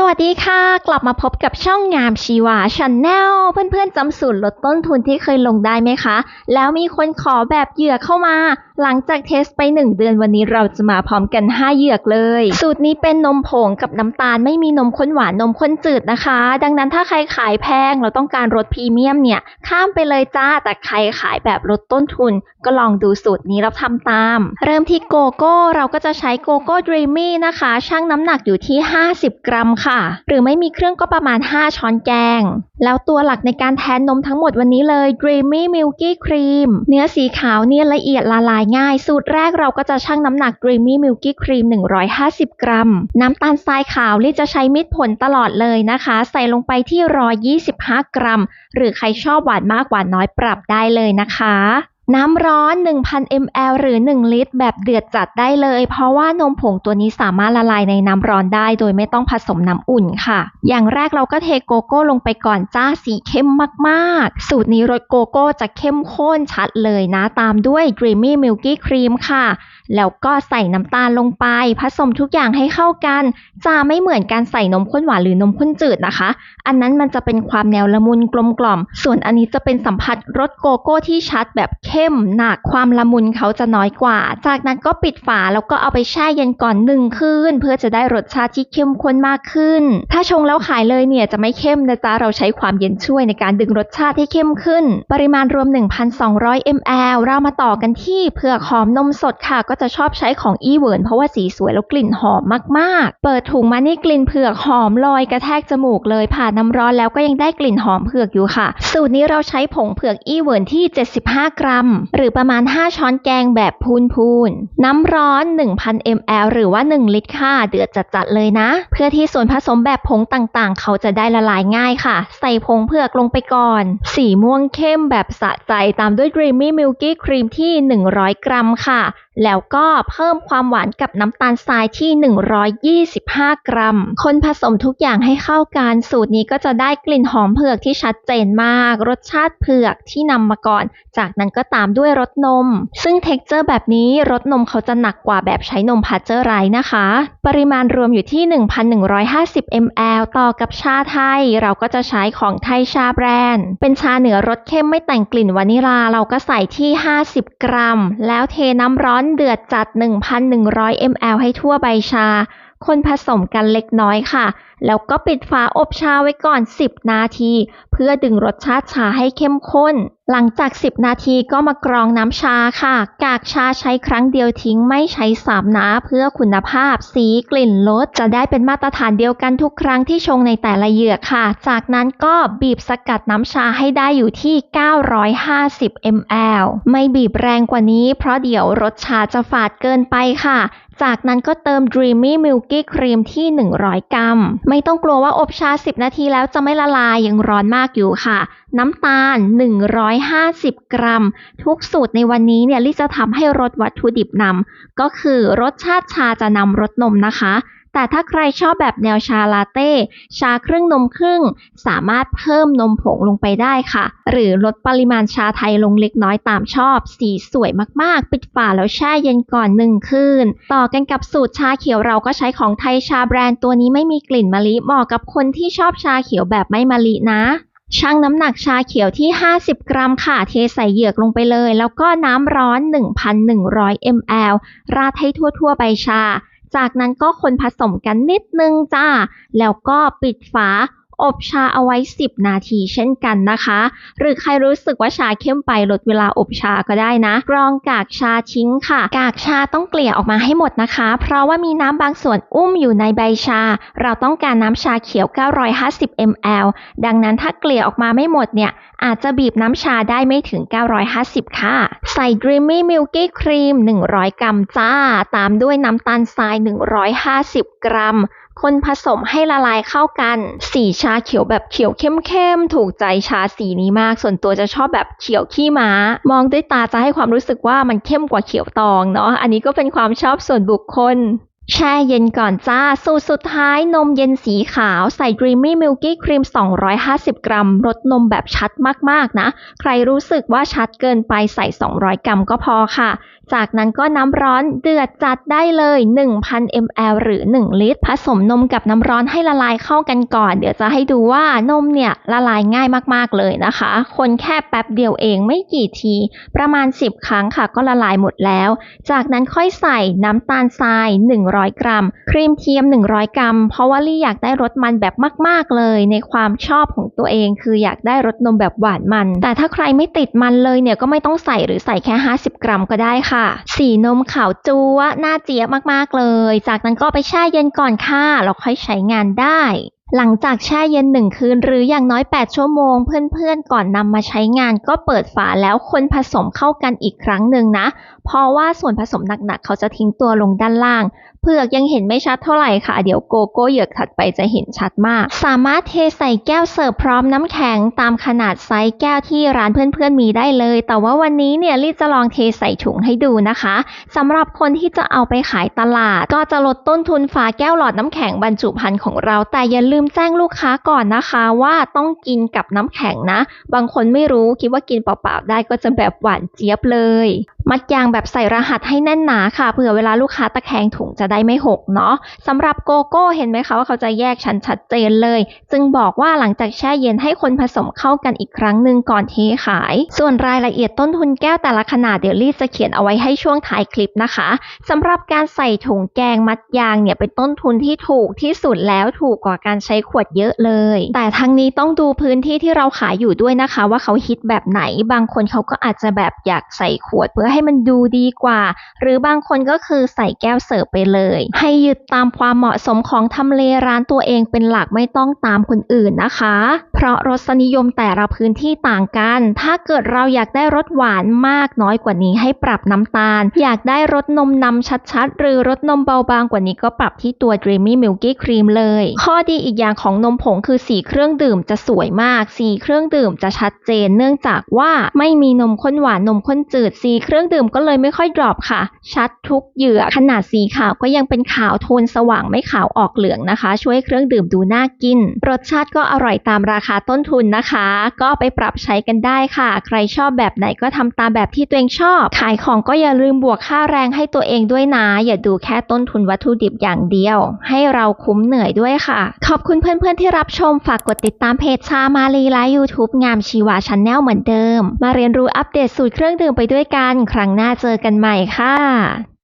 สวัสดีค่ะ กลับมาพบกับช่องงามชีวาช n แนลเพื่อนๆจำสูตรลดต้นทุนที่เคยลงได้ไหมคะ แล้วมีคนขอแบบเหยื่อเข้ามา หลังจากเทสไป 1 เดือนวันนี้เราจะมาพร้อมกัน 5 เหยือกเลย สูตรนี้เป็นนมผงกับน้ำตาลไม่มีนมข้นหวานนมข้นจืดนะคะ ดังนั้นถ้าใครขายแพงเราต้องการรสพรีเมียมเนี่ยข้ามไปเลยจ้า แต่ใครขายแบบลดต้นทุน ก็ลองดูสูตรนี้แล้วทำตาม เริ่มที่โกโก้เราก็จะใช้โกโก้ดรีมี่นะคะ ชั่งน้ำหนักอยู่ที่ 50 กรัมค่ะ หรือไม่มีเครื่องก็ประมาณ 5 ช้อนแกงแล้วตัวหลักในการแทนนมทั้งหมดวันนี้เลย Dreamy Milky Cream เนื้อสีขาวเนี่ยละเอียดละลายง่าย สูตรแรกเราก็จะชั่งน้ำหนัก Dreamy Milky Cream 150 กรัม น้ำตาลทรายขาวลี่จะใช้มิตรผลตลอดเลยนะคะ ใส่ลงไปที่ 125 กรัม หรือใครชอบหวานมากหวานน้อยปรับได้เลยนะคะ น้ำร้อน 1,000 ml หรือ 1 ลิตร แบบเดือดจัดได้เลย เพราะว่านมผงตัวนี้สามารถละลายในน้ำร้อนได้ โดยไม่ต้องผสมน้ำอุ่นค่ะ อย่างแรกเราก็เทโกโก้ลงไปก่อนจ้าสีเข้มมากๆ สูตรนี้รสโกโก้จะเข้มข้นชัดเลยนะ ตามด้วย Dreamy Milky Cream ค่ะ แล้วก็ใส่น้ำตาลลงไป ผสมทุกอย่างให้เข้ากัน จะไม่เหมือนการใส่นมข้นหวานหรือนมข้นจืดนะคะ อันนั้นมันจะเป็นความแนวละมุนกลมกล่อม ส่วนอันนี้จะเป็นสัมผัสรสโกโก้ที่ชัดแบบเข้เข้มหนักความละมุนเขาจะน้อยกว่า จากนั้นก็ปิดฝาแล้วก็เอาไปแช่เย็นก่อนหนึ่งคืนเพื่อจะได้รสชาติที่เข้มข้นมากขึ้น ถ้าชงแล้วขายเลยเนี่ยจะไม่เข้มนะจ๊ะเราใช้ความเย็นช่วยในการดึงรสชาติให้เข้มขึ้น ปริมาณรวม 1,200 ml เรามาต่อกันที่เผือกหอมนมสดค่ะ ก็จะชอบใช้ของอีเวิร์นเพราะว่าสีสวยแล้วกลิ่นหอมมาก ๆ เปิดถุงมานี่กลิ่นเผือกหอมลอยกระแทกจมูกเลยผ่านน้าร้อนแล้วก็ยังได้กลิ่นหอมเผือกอยู่ค่ะ สูตรนี้เราใช้ผงเผือกอีเวิร์นที่ 75 กรัมหรือประมาณ 5 ช้อนแกงแบบพูนๆ น้ำร้อน 1,000 ml หรือว่า 1 ลิตรค่ะ เดือดจัดๆเลยนะ เพื่อที่ส่วนผสมแบบผงต่างๆ เขาจะได้ละลายง่ายค่ะ ใส่ผงเผือกลงไปก่อน สีม่วงเข้มแบบสะใจตามด้วย Dreamy Milky Cream ที่ 100 กรัมค่ะ แล้วก็เพิ่มความหวานกับน้ำตาลทรายที่ 125 กรัม คนผสมทุกอย่างให้เข้ากัน สูตรนี้ก็จะได้กลิ่นหอมเผือกที่ชัดเจนมาก รสชาติเผือกที่นำมาก่อน จากนั้นก็ตามด้วยรสนม ซึ่งเท็กเจอร์แบบนี้รสนมเขาจะหนักกว่าแบบใช้นมพาเจอร์ไรนะคะ ปริมาณรวมอยู่ที่ 1,150 ml ต่อกับชาไทย เราก็จะใช้ของไทยชาแบรนด์ เป็นชาเหนือรสเข้มไม่แต่งกลิ่นวานิลา เราก็ใส่ที่ 50 กรัม แล้วเทน้ำร้อนเดือดจัด 1,100 ml ให้ทั่วใบชา คนผสมกันเล็กน้อยค่ะ แล้วก็ปิดฝาอบชาไว้ก่อน 10 นาที เพื่อดึงรสชาติชาให้เข้มข้น หลังจาก 10 นาทีก็มากรองน้ำชาค่ะ กากชาใช้ครั้งเดียวทิ้งไม่ใช้สามนะเพื่อคุณภาพ สีกลิ่นรสจะได้เป็นมาตรฐานเดียวกันทุกครั้งที่ชงในแต่ละเหยือกค่ะ จากนั้นก็บีบสกัดน้ำชาให้ได้อยู่ที่ 950 ml ไม่บีบแรงกว่านี้ เพราะเดี๋ยวรสชาจะฝาดเกินไปค่ะ จากนั้นก็เติม Dreamy Milky Cream ที่ 100 กรัม ไม่ต้องกลัวว่าอบชา 10 นาทีแล้วจะไม่ละลายยังร้อนมากอยู่ค่ะ น้ำตาล 150 กรัม ทุกสูตรในวันนี้เนี่ยลิจะทำให้รสวัตถุดิบนำก็คือรสชาติชาจะนำรสนมนะคะ แต่ถ้าใครชอบแบบแนวชาลาเต้ ชาครึ่งนมครึ่ง สามารถเพิ่มนมผงลงไปได้ค่ะ หรือลดปริมาณชาไทยลงเล็กน้อยตามชอบ สีสวยมากๆ ปิดฝาแล้วแช่เย็นก่อนหนึ่งคืน ต่อกันกับสูตรชาเขียวเราก็ใช้ของไทยชาแบรนด์ตัวนี้ไม่มีกลิ่นมะลิเหมาะกับคนที่ชอบชาเขียวแบบไม่มะลินะชั่งน้ำหนักชาเขียวที่ 50 กรัมค่ะ เทใส่เหยือกลงไปเลย แล้วก็น้ำร้อน 1,100 ml ราดให้ทั่วๆใบชา จากนั้นก็คนผสมกันนิดนึงจ้า แล้วก็ปิดฝา อบชาเอาไว้ 10 นาทีเช่นกันนะคะ หรือใครรู้สึกว่าชาเข้มไปลดเวลาอบชาก็ได้นะ กรองกากชาทิ้งค่ะ กากชาต้องเกลี่ยออกมาให้หมดนะคะ เพราะว่ามีน้ำบางส่วนอุ้มอยู่ในใบชา เราต้องการน้ำชาเขียว 950 ml ดังนั้นถ้าเกลี่ยออกมาไม่หมดเนี่ยอาจจะบีบน้ำชาได้ไม่ถึง 950 ค่ะ ใส่ Dreamy Milky Cream 100 กรัมจ้า ตามด้วยน้ำตาลทราย 150 กรัม คนผสมให้ละลายเข้ากัน สีชาเขียวแบบเขียวเข้มๆ ถูกใจชาสีนี้มาก ส่วนตัวจะชอบแบบเขียวขี้ม้า มองด้วยตาจะให้ความรู้สึกว่ามันเข้มกว่าเขียวตองเนาะ อันนี้ก็เป็นความชอบส่วนบุคคลแช่เย็นก่อนจ้า สูตรสุดท้ายนมเย็นสีขาวใส่ Dreamy Milky Cream 250 กรัม รสนมแบบชัดมากๆนะ ใครรู้สึกว่าชัดเกินไปใส่ 200 กรัมก็พอค่ะ จากนั้นก็น้ำร้อนเดือดจัดได้เลย 1,000 ml หรือ 1 ลิตร ผสมนมกับน้ำร้อนให้ละลายเข้ากันก่อน เดี๋ยวจะให้ดูว่านมเนี่ยละลายง่ายมากๆเลยนะคะ คนแค่แป๊บเดียวเองไม่กี่ที ประมาณ 10 ครั้งค่ะก็ละลายหมดแล้ว จากนั้นค่อยใส่น้ำตาลทราย 100 กรัม ครีมเทียม 100 กรัม เพราะว่าลี่อยากได้รสมันแบบมาก ๆเลย ในความชอบของตัวเองคืออยากได้รสนมแบบหวานมัน แต่ถ้าใครไม่ติดมันเลยเนี่ยก็ไม่ต้องใส่หรือใส่แค่ 50 กรัมก็ได้ค่ะสีนมขาวจัวหน้าเจี๊ยบมากๆเลย จากนั้นก็ไปแช่เย็นก่อนค่ะแล้วค่อยใช้งานได้ หลังจากแช่เย็นหนึ่งคืนหรืออย่างน้อย 8 ชั่วโมง เพื่อนๆ ก่อนนำมาใช้งานก็เปิดฝาแล้วคนผสมเข้ากันอีกครั้งหนึ่งนะ เพราะว่าส่วนผสมหนักๆ เขาจะทิ้งตัวลงด้านล่าง เผือกยังเห็นไม่ชัดเท่าไหร่ค่ะ เดี๋ยวโกโก้เหยือกถัดไปจะเห็นชัดมาก สามารถเทใส่แก้วเสิร์ฟพร้อมน้ำแข็งตามขนาดไซส์แก้วที่ร้านเพื่อนๆ มีได้เลย แต่ว่าวันนี้เนี่ยลี่จะลองเทใส่ถุงให้ดูนะคะสำหรับคนที่จะเอาไปขายตลาด ก็จะลดต้นทุนฝาแก้วหลอดน้ำแข็งบรรจุภัณฑ์ของเราแต่อย่าลืมแจ้งลูกค้าก่อนนะคะว่าต้องกินกับน้ำแข็งนะ บางคนไม่รู้คิดว่ากินเปล่าๆได้ก็จะแบบหวานเจี๊ยบเลย มัดยางแบบใส่รหัสให้แน่นหนาค่ะเผื่อเวลาลูกค้าตะแคงถุงจะได้ไม่หกเนาะสำหรับโกโก้เห็นไหมคะว่าเขาจะแยกชั้นชัดเจนเลย จึงบอกว่าหลังจากแช่เย็นให้คนผสมเข้ากันอีกครั้งหนึ่งก่อนเทขาย ส่วนรายละเอียดต้นทุนแก้วแต่ละขนาดเดี๋ยวลี่จะเขียนเอาไว้ให้ช่วงท้ายคลิปนะคะสำหรับการใส่ถุงแกงมัดยางเนี่ยเป็นต้นทุนที่ถูกที่สุดแล้วถูกกว่าการใช้ขวดเยอะเลย แต่ทั้งนี้ต้องดูพื้นที่ที่เราขายอยู่ด้วยนะคะ ว่าเขาฮิตแบบไหนบางคนเขาก็อาจจะแบบอยากใส่ขวดเพื่อใให้มันดูดีกว่า หรือบางคนก็คือใส่แก้วเสิร์ฟไปเลย ให้ยึดตามความเหมาะสมของทำเลร้านตัวเองเป็นหลักไม่ต้องตามคนอื่นนะคะ เพราะรสนิยมแต่ละพื้นที่ต่างกัน ถ้าเกิดเราอยากได้รสหวานมากน้อยกว่านี้ให้ปรับน้ำตาล อยากได้รสนมนำชัดๆ หรือรสนมเบาบางกว่านี้ก็ปรับที่ตัว Dreamy Milky Cream เลย ข้อดีอีกอย่างของนมผงคือสีเครื่องดื่มจะสวยมาก สีเครื่องดื่มจะชัดเจน เนื่องจากว่าไม่มีนมข้นหวานนมข้นจืด สีเครื่องดื่มก็เลยไม่ค่อยดรอปค่ะ ชัดทุกเหยื่อขนาดสีขาวก็ยังเป็นขาวโทนสว่างไม่ขาวออกเหลืองนะคะ ช่วยเครื่องดื่มดูน่ากิน รสชาติก็อร่อยตามราคาต้นทุนนะคะ ก็ไปปรับใช้กันได้ค่ะ ใครชอบแบบไหนก็ทำตามแบบที่ตัวเองชอบ ขายของก็อย่าลืมบวกค่าแรงให้ตัวเองด้วยนะ อย่าดูแค่ต้นทุนวัตถุดิบอย่างเดียว ให้เราคุ้มเหนื่อยด้วยค่ะ ขอบคุณเพื่อนๆที่รับชมฝากกดติดตามเพจชามาลีและ YouTube งามชีวาชันแนลเหมือนเดิม มาเรียนรู้อัปเดตสูตรเครื่องดื่มไปด้วยกันครั้งหน้าเจอกันใหม่ค่ะ